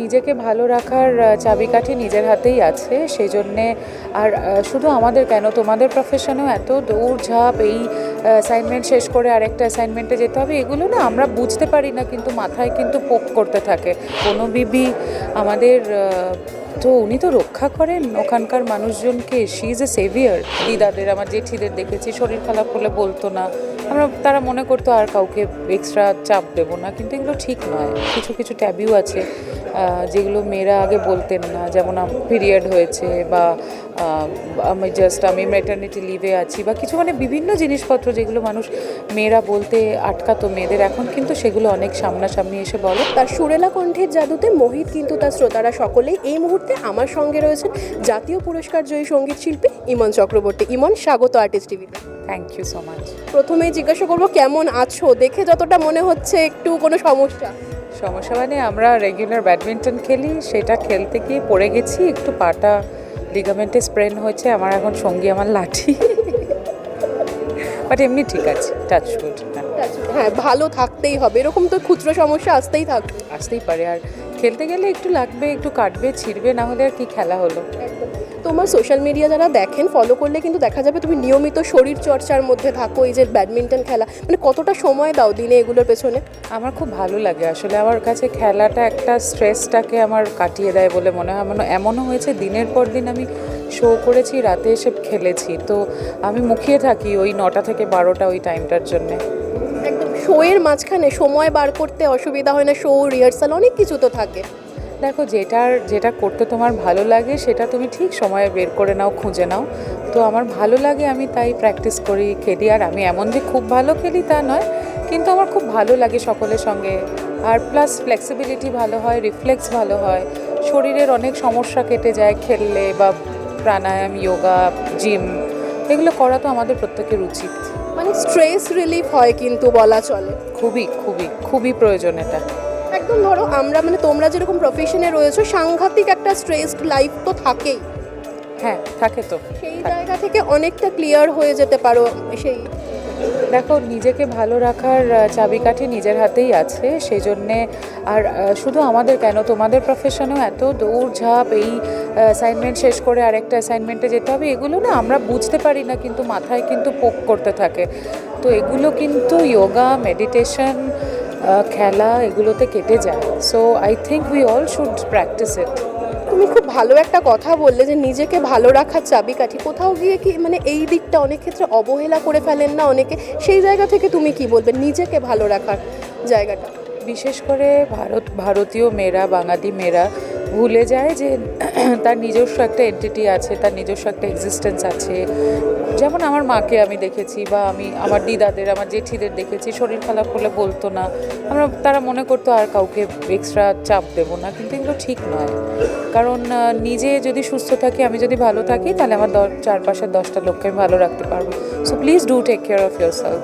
নিজেকে ভালো রাখার চাবিকাঠি নিজের হাতেই আছে সেই জন্যে আর শুধু আমাদের কেন? তোমাদের প্রফেশনেও এত দৌড়ঝাঁপ, এই অ্যাসাইনমেন্ট শেষ করে আরেকটা অ্যাসাইনমেন্টে যেতে হবে, এগুলো না আমরা বুঝতে পারি না, কিন্তু মাথায় কিন্তু পোক করতে থাকে। কোনো বিবি আমাদের তো উনি তো রক্ষা করেন ওখানকার মানুষজনকে। শি ইজ এ সেভিয়ার দিদাদের, আমার জেঠিদের দেখেছি, শরীর খারাপ হলে বলতো না। আমরা, তারা মনে করতো আর কাউকে এক্সট্রা চাপ দেবো না, কিন্তু এগুলো ঠিক নয়। কিছু কিছু ট্যাবিউ আছে যেগুলো মেয়েরা আগে বলতেন না, যেমন পিরিয়ড হয়েছে বা আমি জাস্ট আমি মেটার্নিটি লিভে আছি বা কিছু মানে বিভিন্ন জিনিসপত্র যেগুলো মানুষ মেয়েরা বলতে আটকাতো মেয়েদের এখন কিন্তু সেগুলো অনেক সামনাসামনি এসে বলে। তার সুরেলা কণ্ঠের জাদুতে মোহিত কিন্তু তার শ্রোতারা সকলেই এই মুহূর্তে আমার সঙ্গে রয়েছেন জাতীয় পুরস্কার জয়ী সংগীত শিল্পী ইমন চক্রবর্তী। ইমন স্বাগত আর্টিস্ট টিভিতে থ্যাংক ইউ সো মাচ প্রথমেই জিজ্ঞাসা করব কেমন আছো? দেখে যতটা মনে হচ্ছে একটু কোনো সমস্যা? সমস্যা মানে আমরা রেগুলার ব্যাডমিন্টন খেলি সেটা খেলতে গিয়ে পড়ে গেছি একটু পাটা লিগামেন্টে স্প্রেন হয়েছে আমার এখন সঙ্গী আমার লাঠি। বাট এমনি ঠিক আছে টাচ গুড হ্যাঁ ভালো থাকতেই হবে এরকম তো খুচরো সমস্যা আসতেই থাকবে আসতেই পারে আর খেলতে গেলে একটু লাগবে একটু কাটবে ছিঁড়বে না হলে আর কি খেলা হলো? তোমার সোশ্যাল মিডিয়া যারা দেখেন ফলো করলে কিন্তু দেখা যাবে তুমি নিয়মিত শরীর চর্চার মধ্যে থাকো এই যে ব্যাডমিন্টন খেলা মানে কতটা সময় দাও দিনে এগুলোর পেছনে? আমার খুব ভালো লাগে। আসলে আমার কাছে খেলাটা একটা স্ট্রেসটাকে আমার কাটিয়ে দেয় বলে মনে হয়। মানে এমনও হয়েছে দিনের পর দিন আমি শো করেছি রাতে এসে খেলেছি। তো আমি মুখিয়ে থাকি ওই নটা থেকে বারোটা ওই টাইমটার জন্যে। একদম শোয়ের মাঝখানে সময় বার করতে অসুবিধা হয় না শো রিহার্সাল অনেক কিছু তো থাকে। দেখো যেটার যেটা করতে তোমার ভালো লাগে সেটা তুমি ঠিক সময়ে বের করে নাও খুঁজে নাও। তো আমার ভালো লাগে আমি তাই প্র্যাকটিস করি খেলি। আর আমি এমন যে খুব ভালো খেলি তা নয় কিন্তু আমার খুব ভালো লাগে সকলের সঙ্গে। আর প্লাস ফ্লেক্সিবিলিটি ভালো হয় রিফ্লেক্স ভালো হয়। শরীরের অনেক সমস্যা কেটে যায় খেললে বা প্রাণায়াম যোগা জিম এগুলো করা তো আমাদের প্রত্যেকের উচিত। মানে স্ট্রেস রিলিফ হয় কিন্তু বলা চলে। খুবই খুবই খুবই প্রয়োজন এটা। একদম ধরো আমরা মানে তোমরা যেরকম প্রফেশনে রয়েছো সাংঘাতিক একটা স্ট্রেসড লাইফ তো থাকেই। হ্যাঁ থাকে তো সেই জায়গা থেকে অনেকটা ক্লিয়ার হয়ে যেতে পারো সেই। দেখো নিজেকে ভালো রাখার চাবিকাঠি নিজের হাতেই আছে সেই জন্যে আর শুধু আমাদের কেন তোমাদের প্রফেশনেও এত দৌড়ঝাঁপ এই অ্যাসাইনমেন্ট শেষ করে আরেকটা অ্যাসাইনমেন্টে যেতে হবে এগুলো না আমরা বুঝতে পারি না কিন্তু মাথায় কিন্তু পোক করতে থাকে। তো এগুলো কিন্তু যোগা মেডিটেশন খেলা এগুলোতে কেটে যায়। So I think we all should practise it তুমি খুব ভালো একটা কথা বললে যে নিজেকে ভালো রাখার চাবিকাঠি। কোথাও গিয়ে কি মানে এই দিকটা অনেক ক্ষেত্রে অবহেলা করে ফেলেন না অনেকে? সেই জায়গা থেকে তুমি কি বলবে নিজেকে ভালো রাখার জায়গাটা? বিশেষ করে ভারত ভারতীয় মেয়েরা বাঙালি মেয়েরা ভুলে যায় যে তার নিজস্ব একটা এন্টিটি আছে তার নিজস্ব একটা এক্সিস্টেন্স আছে। যেমন আমার মাকে আমি দেখেছি বা আমি আমার দিদাদের আমার জেঠিদের দেখেছি শরীর খারাপ হলে বলতো না। আমরা তারা মনে করতো আর কাউকে এক্সট্রা চাপ দেবো না কিন্তু এগুলো ঠিক নয়। কারণ নিজে যদি সুস্থ থাকি আমি যদি ভালো থাকি তাহলে আমার চারপাশের দশটা লোককে আমি ভালো রাখতে পারব। So please do take care of your uh,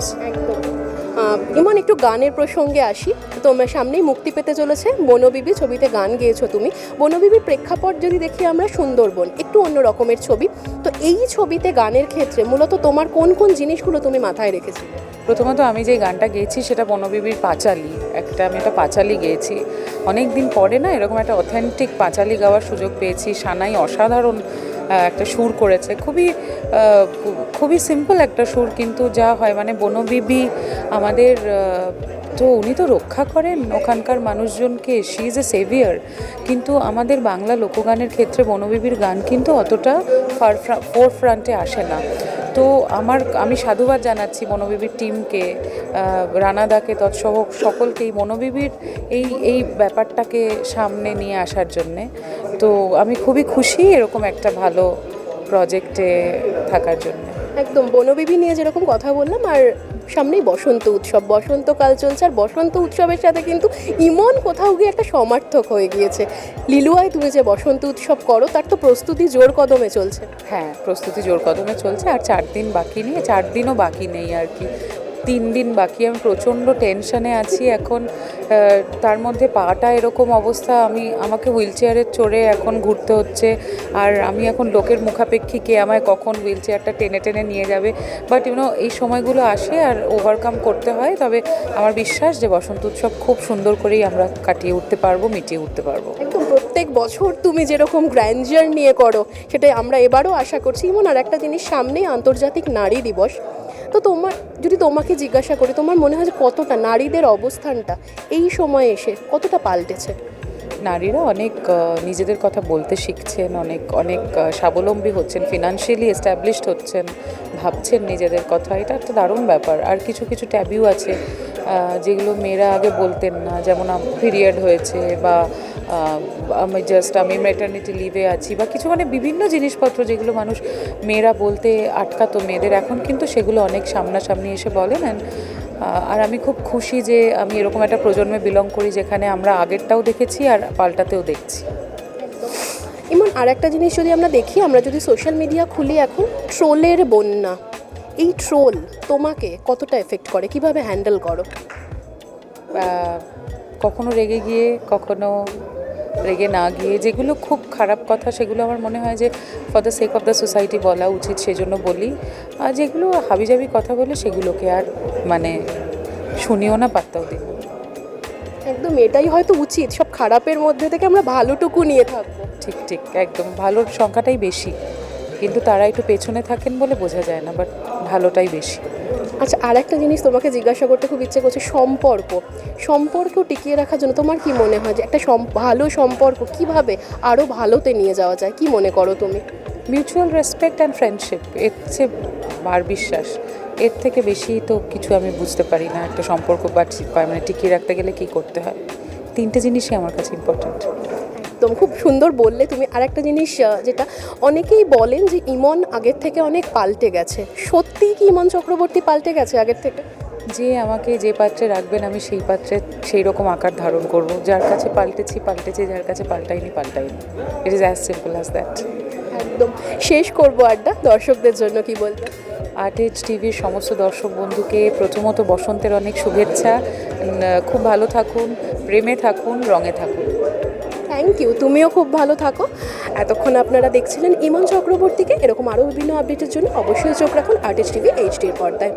Iman, একটু গানের প্রসঙ্গে আসি। তোমার সামনেই মুক্তি পেতে চলেছে বনবিবি, ছবিতে গান গেয়েছো তুমি। বনবিবির প্রেক্ষাপট যদি দেখি আমরা সুন্দরবন, একটু অন্য রকমের ছবি। তো এই ছবিতে গানের ক্ষেত্রে মূলত তোমার কোন কোন জিনিসগুলো তুমি মাথায় রেখেছিলে প্রথমত আমি যে গানটা গেয়েছি সেটা বনবিবির পাঁচালি। একটা আমি একটা পাঁচালি গেয়েছি। অনেক দিন পরে না এরকম একটা অথেন্টিক পাঁচালি গাওয়ার সুযোগ পেয়েছি। সানাই অসাধারণ একটা সুর করেছে। খুবই খুবই সিম্পল একটা সুর কিন্তু যা হয় মানে বনবিবি আমাদের তো উনি তো রক্ষা করেন ওখানকার মানুষজনকে শি ইজ এ সেভিয়ার কিন্তু আমাদের বাংলা লোকগানের ক্ষেত্রে বনবিবির গান কিন্তু অতটা ফার ফোর ফ্রন্টে আসে না। তো আমার, আমি সাধুবাদ জানাচ্ছি মনোবিবির টিমকে রানাদাকে, তৎসহ সকলকেই মনোবিবির এই এই ব্যাপারটাকে সামনে নিয়ে আসার জন্যে। তো আমি খুবই খুশি এরকম একটা ভালো প্রজেক্টে থাকার জন্য। একদম বনবিবি নিয়ে যেরকম কথা বললাম, আর সামনেই বসন্ত উৎসব। বসন্তকাল চলছে আর বসন্ত উৎসবের সাথে কিন্তু ইমন কোথাও গিয়ে একটা সমার্থক হয়ে গিয়েছে। লিলুয়ায় তুমি যে বসন্ত উৎসব করো, তার তো প্রস্তুতি জোর কদমে চলছে। হ্যাঁ প্রস্তুতি জোর কদমে চলছে আর চার দিন বাকি নিয়ে চার দিনও বাকি নেই আর কি। তিন দিন বাকি। আমি প্রচণ্ড টেনশনে আছি। এখন তার মধ্যে পাটা এরকম অবস্থা, আমি, আমাকে হুইল চেয়ারে চড়ে এখন ঘুরতে হচ্ছে। আর আমি এখন লোকের মুখাপেক্ষী কে আমায় কখন হুইল চেয়ারটা টেনে টেনে নিয়ে যাবে? বাট ইউনো এই সময়গুলো আসে আর ওভারকাম করতে হয়। তবে আমার বিশ্বাস যে বসন্ত উৎসব খুব সুন্দর করেই আমরা কাটিয়ে উঠতে পারব, মিটিয়ে উঠতে পারব। একদম প্রত্যেক বছর তুমি যেরকম গ্র্যান্ডার নিয়ে করো, সেটাই আমরা এবারও আশা করছি। এমন আর একটা জিনিস সামনেই আন্তর্জাতিক নারী দিবস। তো তোমার, যদি তোমাকে জিজ্ঞাসা করি, তোমার মনে হয় যে কতটা নারীদের অবস্থানটা এই সময়ে এসে কতটা পাল্টেছে? নারীরা অনেক নিজেদের কথা বলতে শিখছেন, অনেক অনেক স্বাবলম্বী হচ্ছেন ফিনান্সিয়ালি এস্টাবলিশড হচ্ছেন ভাবছেন নিজেদের কথা, এটা একটা দারুণ ব্যাপার। আর কিছু কিছু ট্যাবিউ আছে যেগুলো মেয়েরা আগে বলতেন না, যেমন পিরিয়ড হয়েছে বা আমি জাস্ট আমি ম্যাটার্নিটি লিভে আছি বা কিছু মানে বিভিন্ন জিনিসপত্র যেগুলো মানুষ মেয়েরা বলতে আটকাতো মেয়েদের। এখন কিন্তু সেগুলো অনেক সামনাসামনি এসে বলেন আর আমি খুব খুশি যে আমি এরকম একটা প্রজন্মে বিলং করি যেখানে আমরা আগেরটাও দেখেছি আর পাল্টাতেও দেখছি। এমন আর একটা জিনিস যদি আমরা দেখি, আমরা যদি সোশ্যাল মিডিয়া খুলি এখন ট্রোলের বন্যা। এই ট্রোল তোমাকে কতটা এফেক্ট করে? কীভাবে হ্যান্ডেল করো? কখনো রেগে গিয়ে, কখনো রেগে না গিয়ে, যেগুলো খুব খারাপ কথা, সেগুলো আমার মনে হয় যে for the sake of the society বলা উচিত, সেজন্য বলি। আর যেগুলো হাবিজাবি কথা বলে, সেগুলোকে আর মানে শুনিও না, পাত্তাও দিই। একদম এটাই হয়তো উচিত সব খারাপের মধ্যে থেকে আমরা ভালোটুকু নিয়ে থাকব। ঠিক ঠিক একদম ভালোর সংখ্যাটাই বেশি। কিন্তু তারা একটু পেছনে থাকেন বলে বোঝা যায় না বাট ভালোটাই বেশি। আচ্ছা আর একটা জিনিস তোমাকে জিজ্ঞাসা করতে খুব ইচ্ছে করছে সম্পর্ক। সম্পর্ক টিকিয়ে রাখার জন্য তোমার কি মনে হয় যে একটা সম- ভালো সম্পর্ক কীভাবে আরও ভালোতে নিয়ে যাওয়া যায়? কি মনে করো তুমি? মিউচুয়াল রেসপেক্ট অ্যান্ড ফ্রেন্ডশিপ এর চেয়ে বার বিশ্বাস। এর থেকে বেশি তো কিছু আমি বুঝতে পারি না একটা সম্পর্ক বাড়ছি মানে টিকিয়ে রাখতে গেলে কী করতে হয়? তিনটে জিনিসই আমার কাছে ইম্পর্ট্যান্ট একদম খুব সুন্দর বললে তুমি। আর একটা জিনিস যেটা অনেকেই বলেন যে ইমন আগের থেকে অনেক পাল্টে গেছে। সত্যিই কি ইমন চক্রবর্তী পাল্টে গেছে আগের থেকে? যে আমাকে যে পাত্রে রাখবেন আমি সেই পাত্রে সেই রকম আকার ধারণ করব। যার কাছে পাল্টেছি পাল্টেছি যার কাছে পাল্টাইনি পাল্টাইনি। It is as simple as that একদম। শেষ করব আড্ডা দর্শকদের জন্য কি বলবে আর্টেজ টিভির সমস্ত দর্শক বন্ধুকে প্রথমত বসন্তের অনেক শুভেচ্ছা। খুব ভালো থাকুন, প্রেমে থাকুন, রঙে থাকুন। থ্যাংক ইউ তুমিও খুব ভালো থাকো। এতক্ষণ আপনারা দেখছিলেন ইমন চক্রবর্তীকে। এরকম আরও বিভিন্ন আপডেটের জন্য অবশ্যই চোখ রাখুন আর্টিস্ট টিভি এইচডির পর্দায়।